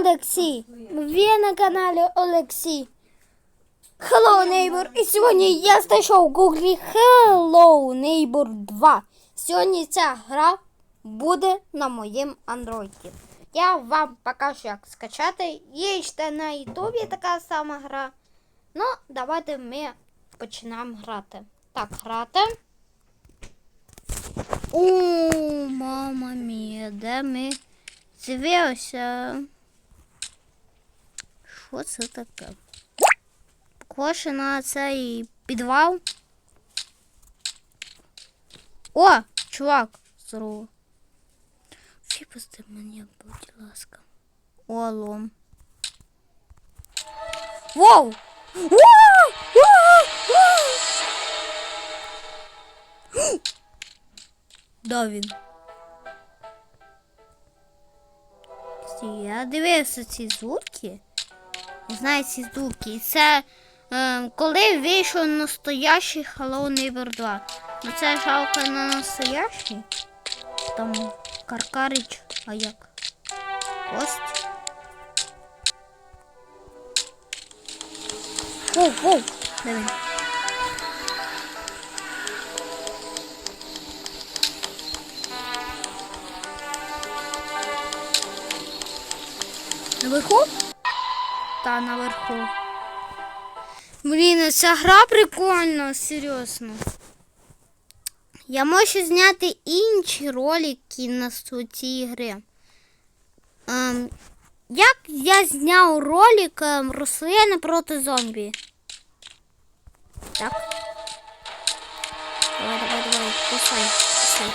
Олексій. Ви на каналі Олексій. Hello Neighbor. І сьогодні я знайшов в гуглі Hello Neighbor 2. Сьогодні ця гра буде на моєму андроїді. Я вам покажу, як скачати. Є ще на Ютубі така сама гра. Ну, давайте ми починаємо грати. Так, грати. О, мама мія, де ми з'явилися? Що це таке? Похоже на цей підвал. О, чувак, здорово. Випусти мене, будь ласка. О, лом. Воу! Де він? Я дивився ці звуки. Я знаю ці звуки. І Це е, коли вийшов настоящий Hello Neighbor 2. Ну це жалко на настоящий. Там Каркарич, а як? Кость. Воу, воу, він? Наверху? Та наверху. Блін, ця гра прикольна, серйозно. Я можу зняти інші ролики на цій гри. Ем, як я зняв ролик ем, рослини проти зомбі? Так. Давай, давай, давай, кусай, кусай.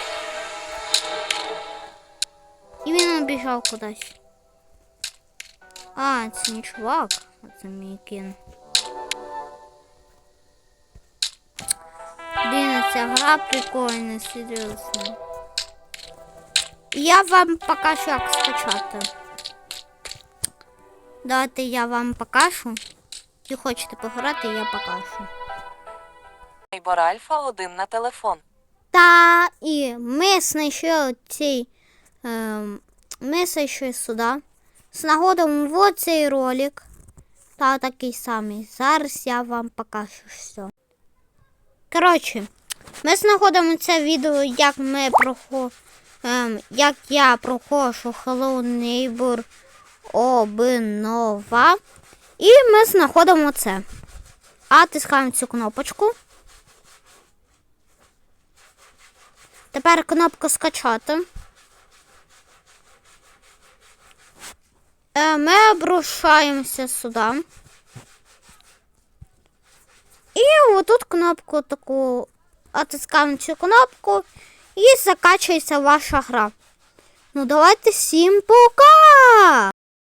І він убіжав кудись. А, це не чувак, а це мій кін. Блін, ця гра прикольна, серйозно. Я вам покажу, як скачати. Давайте я вам покажу. Якщо хочете пограти, я покажу. Нейбор Альфа 1 на телефон. Та і ми знайшли цей. ем, ми знайшли сюди. З нагодом в цей ролик. Та такий самий. Зараз я вам покажу все. Коротше, ми знаходимо це відео, як ми прохо... ем, як я проходжу Hello Neighbor обнова. І ми знаходимо це. А тискаємо цю кнопочку. Тепер кнопка скачати. Ми обрушаємося сюди. І отут кнопку таку отискаємо цю кнопку і закачується ваша гра. Ну давайте всім пока!